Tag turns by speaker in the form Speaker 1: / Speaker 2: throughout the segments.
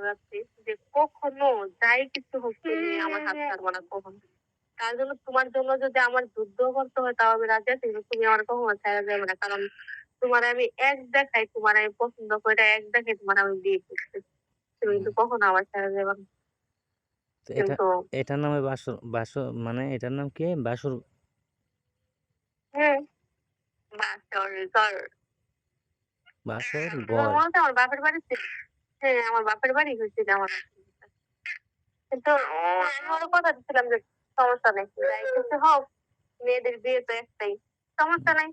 Speaker 1: রাত্রি যে কখনো যাই কিছু হোক তুমি আমার হাত ছাড়বো না কখনো। তার জন্য তোমার জন্য যদি আমার যুদ্ধ করতে হয় তাও আমি রাজি আছি তুমি আমার কখনো ছাড়া যাবে না কারণ তোমার আমি এক দেখাই তোমার আমি পছন্দ করে এক দেখাই তোমার আমি বিয়ে করতে তুমি কিন্তু কখনো আমার ছাড়া যাবে না।
Speaker 2: এটা এটার নামে বাসর বাসর মানে এটার নাম কি? বাসর
Speaker 1: হ্যাঁ। বাসর ঘর।
Speaker 2: বাসর ঘর।
Speaker 1: আমার বাপের বাড়ি? হ্যাঁ আমার বাপের বাড়ি হয়েছিল আমার কিন্তু আমি ওর কথা দিচ্ছিলাম যে সমস্যা নেই। যাই কিছু হোক মেয়েদের বিয়ে তো একটাই সমস্যা নাই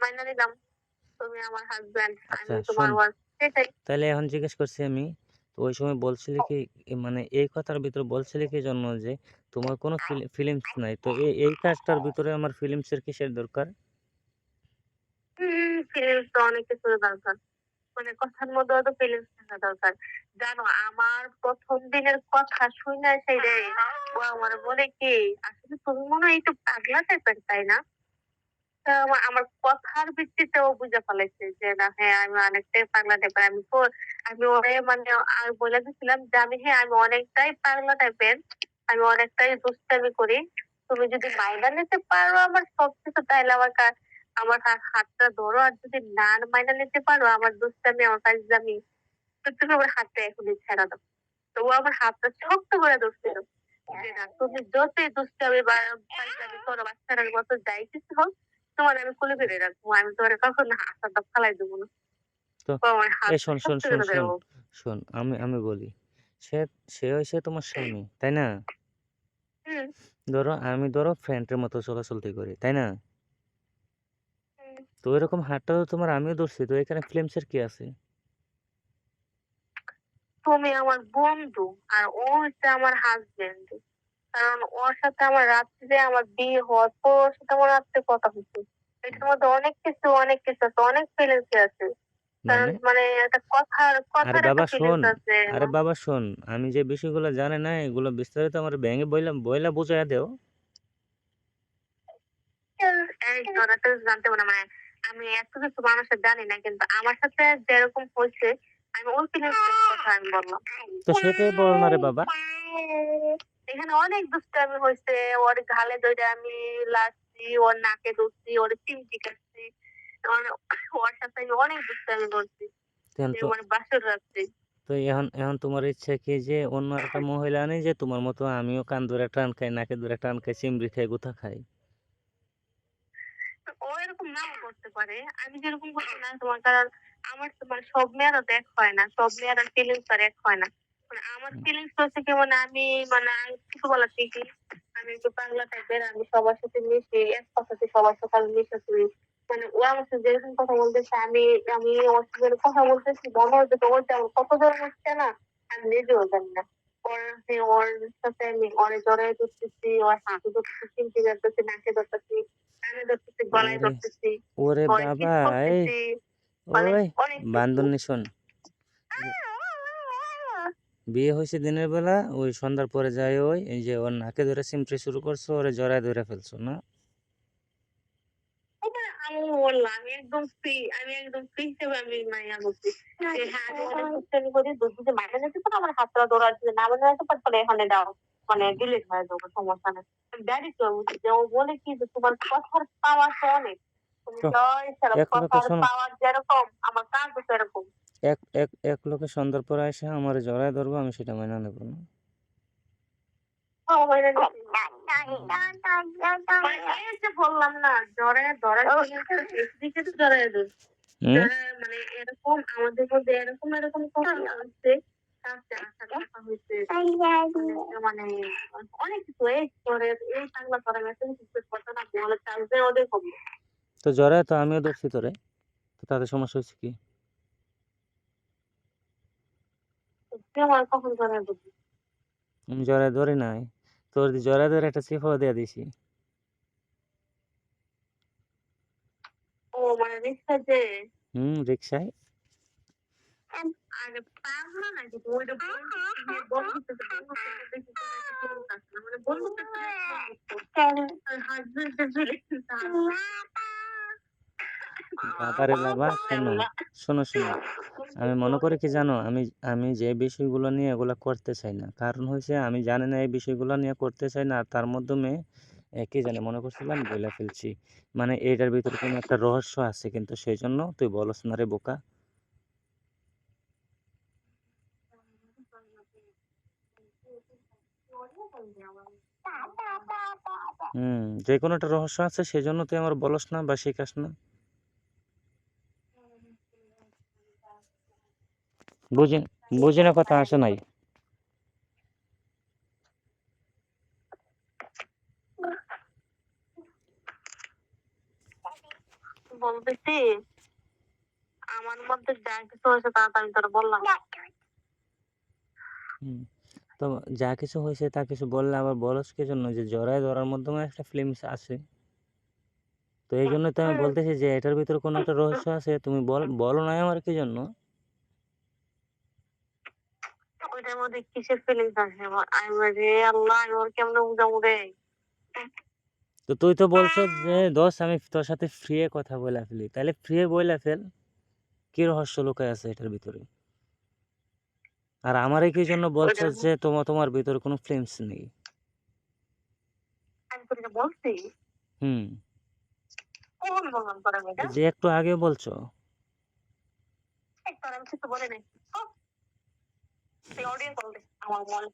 Speaker 1: মাইনা নিলাম। তুমি আমার হাজবেন্ড আমি
Speaker 2: আচ্ছা,
Speaker 1: তোমার ওয়াইফ সেটাই।
Speaker 2: তাহলে এখন জিজ্ঞেস করছি আমি তো ওই সময় বলছিলে কি মানে এই কথার ভিতরে বলছিলে কি জন্য যে তোমার কোনো ফিলিংস নাই? তো এই এই কাজটার ভিতরে আমার ফিলিংসের কিসের দরকার?
Speaker 1: ফিলিংস তো অনেক কিছু দরকার। মানে কথার মধ্যেও তো ফিলিংস থাকা দরকার। জানো, আমার প্রথম দিনের কথা শুনে সেই রে ও আমার বলে কি, আসলে তুমি মনে হয় একটু পাগলা টাইপের তাই না? আমার কথার ভিত্তিতে ও বুঝে ফেলেছে যে, না হ্যাঁ আমি অনেকটাই পাগলা টাইপের আমি আমি ওরে মানে আর বলে দিছিলাম যে, আমি হ্যাঁ আমি অনেকটাই পাগলা টাইপের আমি অনেকটাই দুষ্টামি করি। তুমি যদি মাইনা নিতে পারো আমার সব কিছু তাহলে আমার আমার হাতটা ধরো আর যদি না মাইনা নিতে পারো আমার দুষ্টামি আমার কাছে আমি তো তুমি আমার হাতটা এখনই ছেড়া দাও। তো ও আমার হাতটা শক্ত করে ধরছিল তুমি যতই দুষ্টামি বা ফাইজলামি করো মতো যাই কিছু হোক তোমার আমি কোলে ফেলে রাখব। আমি তোমার কখনো হাতটা ফালাই দেবো না।
Speaker 2: শোন শোন শোন শোন শোন আমি আমি বলি সে সে হয়েছে তোমার স্বামী তাই না? ধরো আমি ধরো ফ্রেন্ডের মতো চলাচলতি করি তাই না। তো এরকম হাতটা তো তোমার আমিও ধরছি। তো এখানে ফিলিংসের কি আছে?
Speaker 1: তুমি আমার বন্ধু আর ও হচ্ছে আমার হাজবেন্ড কারণ ওর সাথে আমার রাত্রে আমার বিয়ে হওয়ার পর ওর সাথে আমার রাত্রে কথা হচ্ছে। এটার মধ্যে অনেক কিছু অনেক কিছু আছে অনেক ফিলিংস আছে।
Speaker 2: মানে?
Speaker 1: মানে একটা কথার কথার
Speaker 2: বাবা শোন
Speaker 1: আছে
Speaker 2: আরে বাবা শোন আমি যে বিষয়গুলো জানে না এগুলো বিস্তারিত আমার ব্যাঙে বইলা বইলা বুঝাইয়া দেও।
Speaker 1: জানতে মানে আমি এত কিছু মানুষের জানি না কিন্তু আমার সাথে যেরকম হয়েছে আমি ওই কথা আমি বললাম।
Speaker 2: তো সেটাই বলো না রে বাবা।
Speaker 1: এখানে অনেক দুষ্টামি হয়েছে ওর ঘালে ধরে আমি লাচছি ওর নাকে ধরছি ওর চিমটি কাটছি ওর- সাথে আমি অনেক দুষ্টামি করছি। মানে বাসর
Speaker 2: তো এখন এখন তোমার ইচ্ছা কি যে অন্য একটা মহিলা নেই যে তোমার মতো আমিও কান ধরে টান খাই নাকে ধরে টান খাই চিমড়ি খাই গুথা খাই?
Speaker 1: এরকম নাও করতে পারে। আমি যেরকম করতে না তোমার কারণ আমার মানে সব মেয়েরা এক হয় না সব মেয়েরা ফিলিংস আর এক হয় না। মানে আমার ফিলিংস হচ্ছে কি মানে আমি মানে আমি ছোটবেলা থেকে আমি একটু বাংলা টাইপের আমি সবার সাথে মিশি এক কথাতে সবার আমি মিশে করি মানে ও আমার সাথে যেরকম কথা বলতেছে আমি আমি ওর সাথে কথা বলতেছি মনে হচ্ছে তো ওর যেমন কত জন হচ্ছে না আমি নিজেও জানি না। ওর ওর সাথে আমি অনেক জড়াই ধরতেছি ওর হাতে ধরতেছি চিমটি ধরতেছি নাকে ধরতেছি। কানে ধরতেছি গলায়
Speaker 2: ওরে
Speaker 1: ধরতেছি
Speaker 2: ওরে
Speaker 1: ওরে
Speaker 2: বাবা এই ওই। বান্দরনি শোন। বিয়ে হয়েছে দিনের বেলা ওই সন্ধ্যার পরে যায় ওই এই যে ওর নাকে ধরে চিমটে শুরু করছ ওরে জড়ায় ধরে ফেলছো না?
Speaker 1: আমি বললাম আমি একদম ফ্রি আমি একদম ফ্রি হিসেবে আমি মাইয়া বলছি যে হ্যাঁ আমি দুষ্টামি করি দুধ দিতে মাইনা নিতে পারো আমার হাতটা জন্য না পারো তাহলে এখানে দাও মানে ডিলিট হয়ে যাবে সমস্যা নেই। ড্যাডি তো যে ও বলে কি যে তোমার কথার পাওয়ার তো অনেক।
Speaker 2: এক লোকে সন্ধ্যার পরে এসে আমার জড়ায় ধরবো আমি সেটা মেনে নেব না।
Speaker 1: নিতে মানে বললাম না দিকে তো মানে এরকম আমাদের মধ্যে এরকম এরকম কথা হচ্ছে কাছে আসার মানে অনেক কিছু এই করে এই বাংলা করে মেসেজ কিছু কথা না। বলে চালবে ওদের কমবে।
Speaker 2: তো জড়ায় তো আমিও ধরছি তোরে। তো তাদের সমস্যা হচ্ছে কি? আমি জড়ায় ধরি নাই। তোর দি জড়ায় ধরে একটা চিফাও দিয়ে দিছি।
Speaker 1: ও মানে রিক্সা যে
Speaker 2: হুম রিক্সায়।
Speaker 1: আরে পাগলা নাকি মানে
Speaker 2: বাবারে বাবা শোনো শোনো শোনো আমি মনে করি কি জানো আমি আমি যে বিষয়গুলো নিয়ে এগুলা করতে চাই না কারণ হয়েছে আমি জানি না এই বিষয়গুলো নিয়ে করতে চাই না আর তার মাধ্যমে এ, জানে মনে করছিলাম বলে ফেলছি মানে এটার ভিতরে কোনো একটা রহস্য আছে কিন্তু সেই জন্য তুই বলস না রে বোকা হুম যে কোনো একটা রহস্য আছে সেই জন্য তুই আমার বলস না বা শিখাস না। বুঝি বুঝি না কথা আসে নাই।
Speaker 1: বলতেছি আমার মধ্যে যা কিছু হয়েছে তা আমি তোর বললাম।
Speaker 2: হুম। তো যা কিছু হয়েছে তা কিছু বললে আবার বলস কি জন্য? যে জড়ায় ধরার মাধ্যমে একটা ফিল্ম আছে। তো এই জন্য তো আমি বলতেছি যে এটার ভিতরে কোনো একটা রহস্য আছে? তুমি বল বলো না আমার কি জন্য?
Speaker 1: ওইটার মধ্যে কিসের ফিলিংস আছে? আমার আমি রে আল্লাহ আমি ওর বুঝাবো রে?
Speaker 2: তো তুই তো বলছো যে দোষ আমি তোর সাথে ফ্রি কথা বলে ফেলি। তাহলে ফ্রি বলে ফেল। কি রহস্য লুকায় আছে এটার ভিতরে? আর আমার কি জন্য বলছো যে তোমার তোমার ভিতরে কোনো ফিল্মস নেই?
Speaker 1: আমি তোর বলছি।
Speaker 2: হুম।
Speaker 1: বললাম তোর
Speaker 2: যে একটু আগে বলছো।
Speaker 1: এই আমি কিছু বলে নাই আমার মন